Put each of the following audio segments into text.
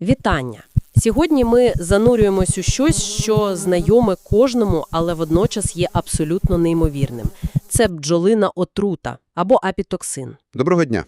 Вітання! Сьогодні ми занурюємось у щось, що знайоме кожному, але водночас є абсолютно неймовірним. Це бджолина отрута або апітоксин. Доброго дня.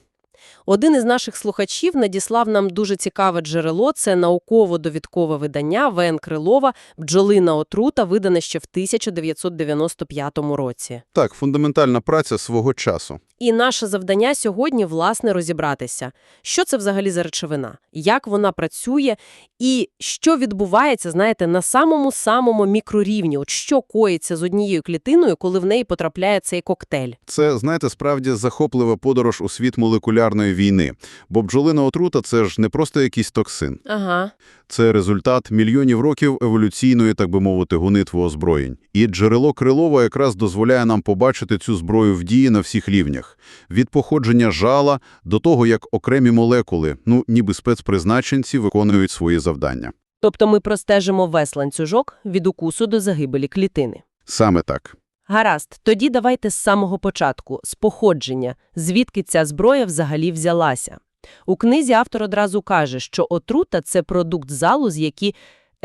Один із наших слухачів надіслав нам дуже цікаве джерело. Це науково-довідкове видання ВН Крилова «Бджолина отрута», видане ще в 1995 році. Так, фундаментальна праця свого часу. І наше завдання сьогодні, власне, розібратися, що це взагалі за речовина, як вона працює і що відбувається, знаєте, на самому-самому мікрорівні. От що коїться з однією клітиною, коли в неї потрапляє цей коктейль. Це, знаєте, справді захоплива подорож у світ молекулярної війни. Бо бджолина отрута – це ж не просто якийсь токсин. Ага. Це результат мільйонів років еволюційної, так би мовити, гонитви озброєнь. І джерело Крилова якраз дозволяє нам побачити цю зброю в дії на всіх рівнях. Від походження жала до того, як окремі молекули, ну ніби спецпризначенці, виконують свої завдання. Тобто ми простежимо весь ланцюжок від укусу до загибелі клітини. Саме так. Гаразд, тоді давайте з самого початку, з походження, звідки ця зброя взагалі взялася. У книзі автор одразу каже, що отрута – це продукт залуз, які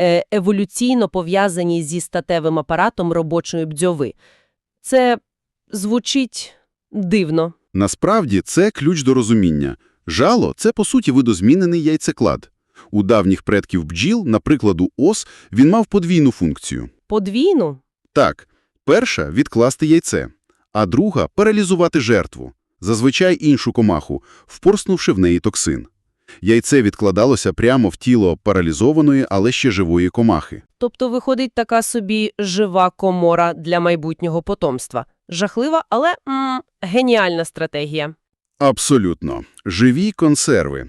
е, еволюційно пов'язані зі статевим апаратом робочої бдьови. Це звучить дивно. Насправді це ключ до розуміння. Жало – це, по суті, видозмінений яйцеклад. У давніх предків бджіл, наприклад, у ос, він мав подвійну функцію. Подвійну? Так, перша – відкласти яйце, а друга – паралізувати жертву, зазвичай іншу комаху, впорснувши в неї токсин. Яйце відкладалося прямо в тіло паралізованої, але ще живої комахи. Тобто виходить така собі жива комора для майбутнього потомства. Жахлива, але м, геніальна стратегія. Абсолютно. Живі консерви.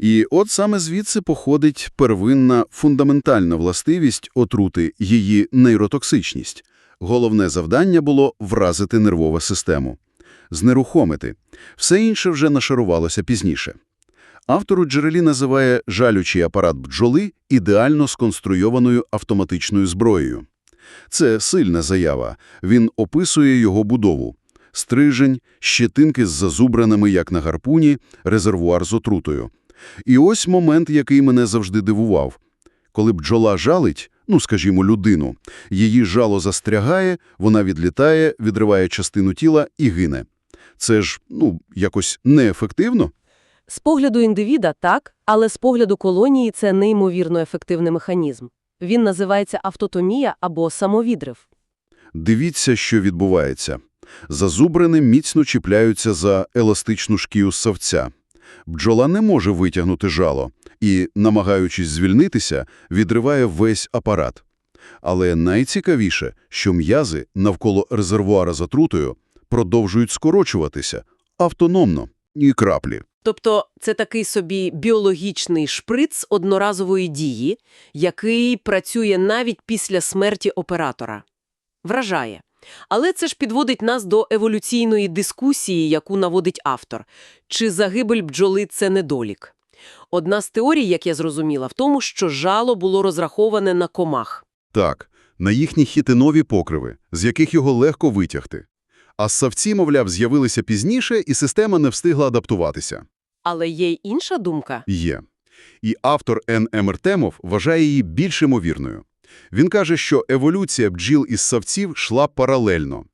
І от саме звідси походить первинна фундаментальна властивість отрути – її нейротоксичність. Головне завдання було вразити нервову систему. Знерухомити. Все інше вже нашарувалося пізніше. Автор у джерелі називає жалючий апарат бджоли ідеально сконструйованою автоматичною зброєю. Це сильна заява. Він описує його будову. Стрижень, щетинки з зазубраними, як на гарпуні, резервуар з отрутою. І ось момент, який мене завжди дивував. Коли бджола жалить, ну, скажімо, людину, її жало застрягає, вона відлітає, відриває частину тіла і гине. Це ж, ну, якось неефективно? З погляду індивіда – так, але з погляду колонії – це неймовірно ефективний механізм. Він називається автотомія або самовідрив. Дивіться, що відбувається. Зазубрини міцно чіпляються за еластичну шкію ссавця. Бджола не може витягнути жало і, намагаючись звільнитися, відриває весь апарат. Але найцікавіше, що м'язи навколо резервуара з отрутою продовжують скорочуватися автономно, ні краплі. Тобто це такий собі біологічний шприц одноразової дії, який працює навіть після смерті оператора. Вражає. Але це ж підводить нас до еволюційної дискусії, яку наводить автор. Чи загибель бджоли – це недолік? Одна з теорій, як я зрозуміла, в тому, що жало було розраховане на комах. Так, на їхні хітинові покриви, з яких його легко витягти. А ссавці, мовляв, з'явилися пізніше, і система не встигла адаптуватися. Але є й інша думка. Є. І автор Н. Емертемов вважає її більш ймовірною. Він каже, що еволюція бджіл із савців йшла паралельно.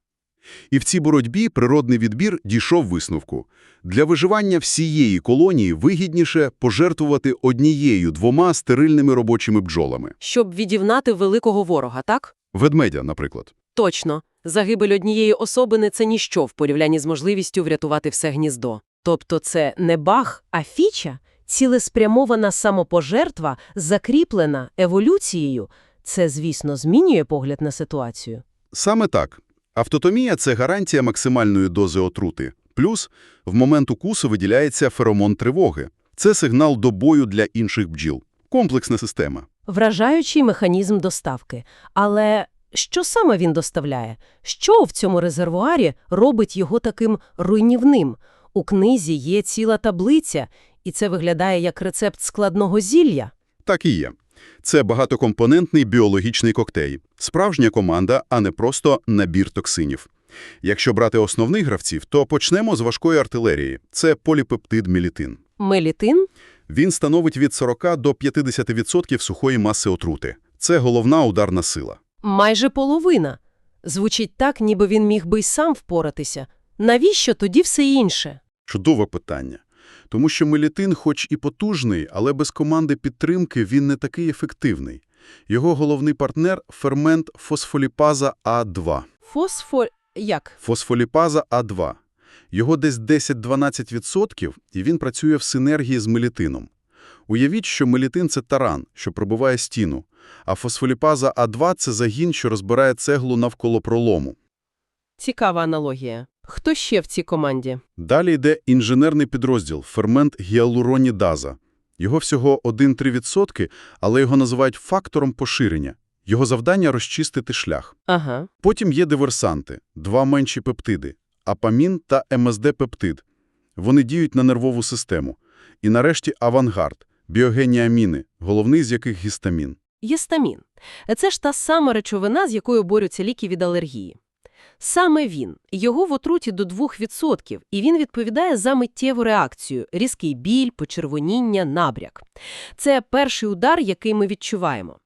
І в цій боротьбі природний відбір дійшов висновку. Для виживання всієї колонії вигідніше пожертвувати однією-двома стерильними робочими бджолами. Щоб відівнати великого ворога, так? Ведмедя, наприклад. Точно. Загибель однієї особини – це ніщо в порівнянні з можливістю врятувати все гніздо. Тобто це не баг, а фіча, цілеспрямована самопожертва, закріплена еволюцією. Це, звісно, змінює погляд на ситуацію. Саме так. Автотомія – це гарантія максимальної дози отрути. Плюс в момент укусу виділяється феромон тривоги. Це сигнал до бою для інших бджіл. Комплексна система. Вражаючий механізм доставки. Але що саме він доставляє? Що в цьому резервуарі робить його таким руйнівним? У книзі є ціла таблиця, і це виглядає як рецепт складного зілля. Так і є. Це багатокомпонентний біологічний коктейль. Справжня команда, а не просто набір токсинів. Якщо брати основних гравців, то почнемо з важкої артилерії. Це поліпептид мелітин. Мелітин? Він становить від 40 до 50% сухої маси отрути. Це головна ударна сила. Майже половина. Звучить так, ніби він міг би й сам впоратися. Навіщо тоді все інше? Чудове питання. Тому що мелітин хоч і потужний, але без команди підтримки він не такий ефективний. Його головний партнер – фермент фосфоліпаза А2. Фосфор... як? Фосфоліпаза А2. Його десь 10-12%, і він працює в синергії з мелітином. Уявіть, що мелітин – це таран, що пробиває стіну, а фосфоліпаза А2 – це загін, що розбирає цеглу навколо пролому. Цікава аналогія. Хто ще в цій команді? Далі йде інженерний підрозділ – фермент гіалуронідаза. Його всього 1-3%, але його називають фактором поширення. Його завдання – розчистити шлях. Ага. Потім є диверсанти – два менші пептиди – апамін та МСД-пептид. Вони діють на нервову систему. І нарешті авангард – біогенні аміни, головний з яких гістамін. Єстамін. Це ж та сама речовина, з якою борються ліки від алергії. Саме він. Його в отруті до 2%, і він відповідає за миттєву реакцію – різкий біль, почервоніння, набряк. Це перший удар, який ми відчуваємо.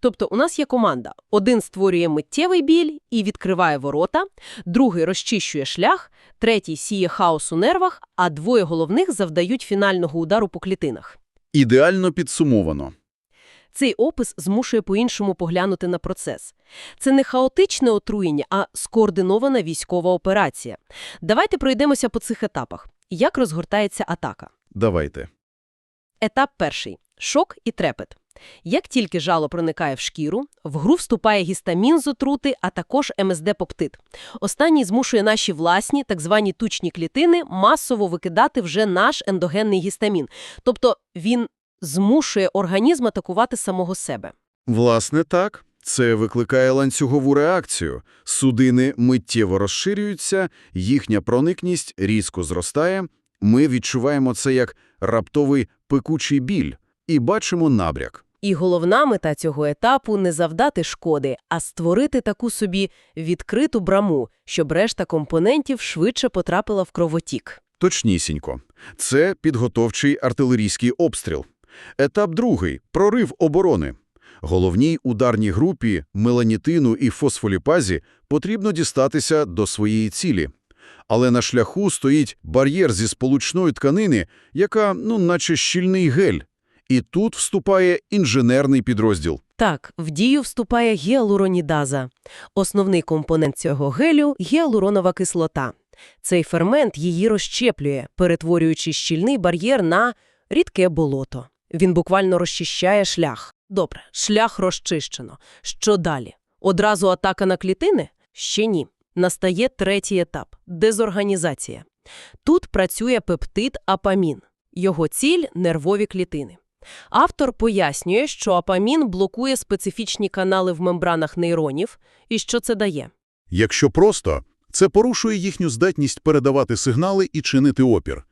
Тобто у нас є команда. Один створює миттєвий біль і відкриває ворота, другий розчищує шлях, третій сіє хаос у нервах, а двоє головних завдають фінального удару по клітинах. Ідеально підсумовано. Цей опис змушує по-іншому поглянути на процес. Це не хаотичне отруєння, а скоординована військова операція. Давайте пройдемося по цих етапах. Як розгортається атака? Давайте. Етап перший – шок і трепет. Як тільки жало проникає в шкіру, в гру вступає гістамін з отрути, а також МСД-поптид. Останній змушує наші власні, так звані тучні клітини, масово викидати вже наш ендогенний гістамін. Тобто він змушує організм атакувати самого себе. Власне так. Це викликає ланцюгову реакцію. Судини миттєво розширюються, їхня проникність різко зростає. Ми відчуваємо це як раптовий пекучий біль і бачимо набряк. І головна мета цього етапу – не завдати шкоди, а створити таку собі відкриту браму, щоб решта компонентів швидше потрапила в кровотік. Точнісінько. Це підготовчий артилерійський обстріл. Етап другий – прорив оборони. Головній ударній групі меланітину і фосфоліпазі потрібно дістатися до своєї цілі. Але на шляху стоїть бар'єр зі сполучної тканини, яка, ну, наче щільний гель. І тут вступає інженерний підрозділ. Так, в дію вступає гіалуронідаза. Основний компонент цього гелю – гіалуронова кислота. Цей фермент її розщеплює, перетворюючи щільний бар'єр на рідке болото. Він буквально розчищає шлях. Добре, шлях розчищено. Що далі? Одразу атака на клітини? Ще ні. Настає третій етап – дезорганізація. Тут працює пептид апамін. Його ціль – нервові клітини. Автор пояснює, що апамін блокує специфічні канали в мембранах нейронів, і що це дає. Якщо просто, це порушує їхню здатність передавати сигнали і чинити опір.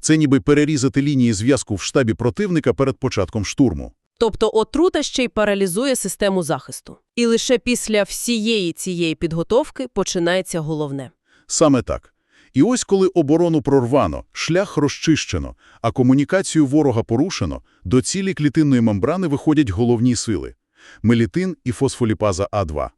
Це ніби перерізати лінії зв'язку в штабі противника перед початком штурму. Тобто отрута ще й паралізує систему захисту. І лише після всієї цієї підготовки починається головне. Саме так. І ось коли оборону прорвано, шлях розчищено, а комунікацію ворога порушено, до цілі клітинної мембрани виходять головні сили – мелітин і фосфоліпаза А2.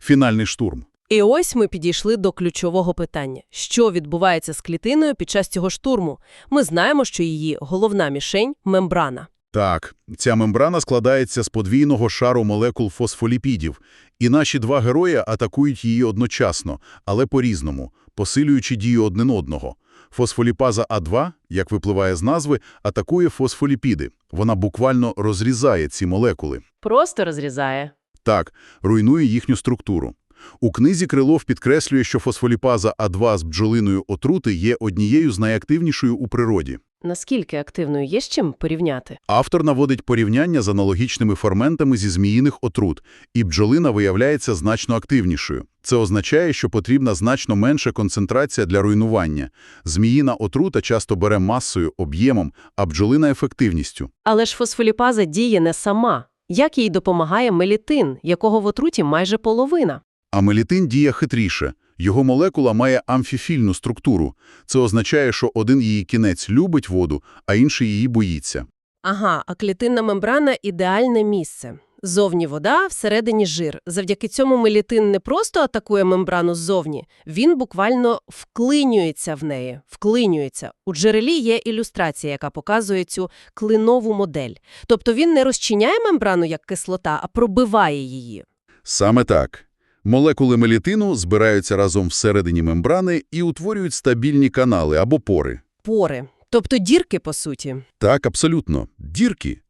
Фінальний штурм. І ось ми підійшли до ключового питання. Що відбувається з клітиною під час цього штурму? Ми знаємо, що її головна мішень – мембрана. Так, ця мембрана складається з подвійного шару молекул фосфоліпідів, і наші два герої атакують її одночасно, але по-різному, посилюючи дію один одного. Фосфоліпаза А2, як випливає з назви, атакує фосфоліпіди. Вона буквально розрізає ці молекули. Просто розрізає. Так, руйнує їхню структуру. У книзі Крилов підкреслює, що фосфоліпаза А2 з бджолиною отрути є однією з найактивнішою у природі. Наскільки активною є з чим порівняти? Автор наводить порівняння з аналогічними ферментами зі зміїних отрут, і бджолина виявляється значно активнішою. Це означає, що потрібна значно менша концентрація для руйнування. Зміїна отрута часто бере масою, об'ємом, а бджолина – ефективністю. Але ж фосфоліпаза діє не сама. Як їй допомагає мелітин, якого в отруті майже половина? А мелітин діє хитріше. Його молекула має амфіфільну структуру. Це означає, що один її кінець любить воду, а інший її боїться. Ага, а клітинна мембрана – ідеальне місце. Зовні вода, всередині жир. Завдяки цьому мелітин не просто атакує мембрану ззовні, він буквально вклинюється в неї, вклинюється. У джерелі є ілюстрація, яка показує цю клинову модель. Тобто він не розчиняє мембрану як кислота, а пробиває її. Саме так. Молекули мелітину збираються разом всередині мембрани і утворюють стабільні канали або пори. Пори. Тобто дірки, по суті. Так, абсолютно. Дірки.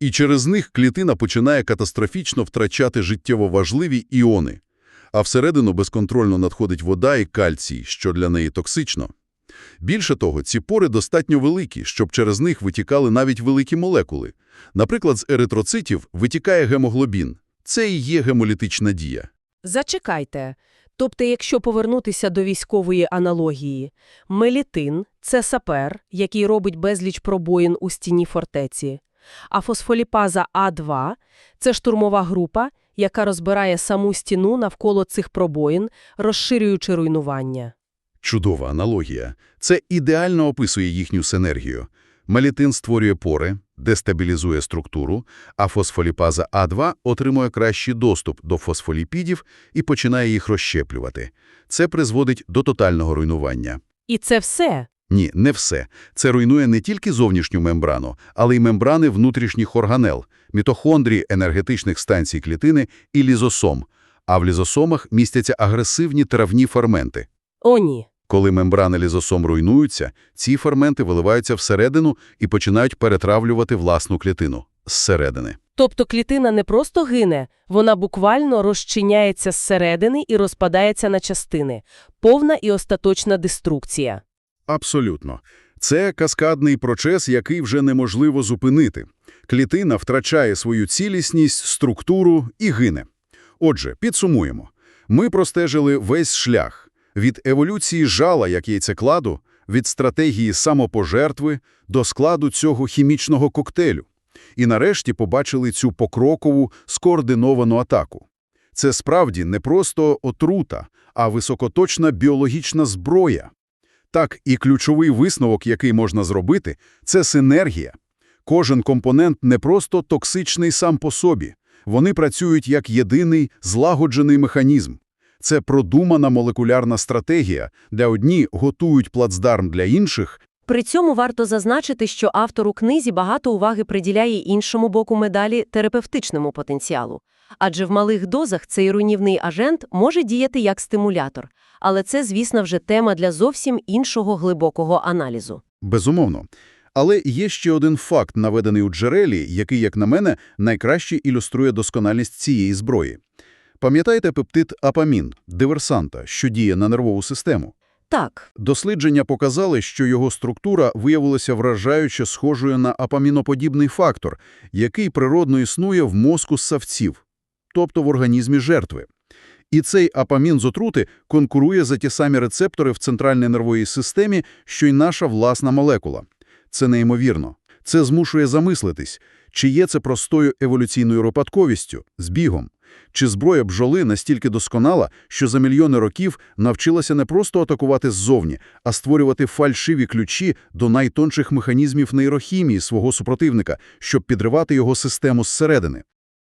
І через них клітина починає катастрофічно втрачати життєво важливі іони. А всередину безконтрольно надходить вода і кальцій, що для неї токсично. Більше того, ці пори достатньо великі, щоб через них витікали навіть великі молекули. Наприклад, з еритроцитів витікає гемоглобін. Це і є гемолітична дія. Зачекайте. Тобто, якщо повернутися до військової аналогії, мелітин – це сапер, який робить безліч пробоїн у стіні фортеці, а фосфоліпаза А2 – це штурмова група, яка розбирає саму стіну навколо цих пробоїн, розширюючи руйнування. Чудова аналогія. Це ідеально описує їхню синергію. Мелітин створює пори, дестабілізує структуру, а фосфоліпаза А2 отримує кращий доступ до фосфоліпідів і починає їх розщеплювати. Це призводить до тотального руйнування. І це все. Ні, не все. Це руйнує не тільки зовнішню мембрану, але й мембрани внутрішніх органел, мітохондрії енергетичних станцій клітини і лізосом. А в лізосомах містяться агресивні травні ферменти. О, ні. Коли мембрани лізосом руйнуються, ці ферменти виливаються всередину і починають перетравлювати власну клітину зсередини. Тобто клітина не просто гине, вона буквально розчиняється зсередини і розпадається на частини. Повна і остаточна деструкція. Абсолютно. Це каскадний процес, який вже неможливо зупинити. Клітина втрачає свою цілісність, структуру і гине. Отже, підсумуємо. Ми простежили весь шлях. Від еволюції жала, як яйцекладу, від стратегії самопожертви до складу цього хімічного коктейлю. І нарешті побачили цю покрокову, скоординовану атаку. Це справді не просто отрута, а високоточна біологічна зброя. Так, і ключовий висновок, який можна зробити, це синергія. Кожен компонент не просто токсичний сам по собі. Вони працюють як єдиний злагоджений механізм. Це продумана молекулярна стратегія, де одні готують плацдарм для інших, При цьому варто зазначити, що автор у книзі багато уваги приділяє іншому боку медалі – терапевтичному потенціалу. Адже в малих дозах цей руйнівний агент може діяти як стимулятор. Але це, звісно, вже тема для зовсім іншого глибокого аналізу. безумовно. Але є ще один факт, наведений у джерелі, який, як на мене, найкраще ілюструє доскональність цієї зброї. Пам'ятаєте пептид апамін, диверсанта, що діє на нервову систему? Так, Дослідження показали, що його структура виявилася вражаюче схожою на апаміноподібний фактор, який природно існує в мозку ссавців, тобто в організмі жертви. І цей апамін з отрути конкурує за ті самі рецептори в центральній нервовій системі, що й наша власна молекула. Це неймовірно. Це змушує замислитись, чи є це простою еволюційною випадковістю, збігом, чи зброя бджоли настільки досконала, що за мільйони років навчилася не просто атакувати ззовні, а створювати фальшиві ключі до найтонших механізмів нейрохімії свого супротивника, щоб підривати його систему зсередини.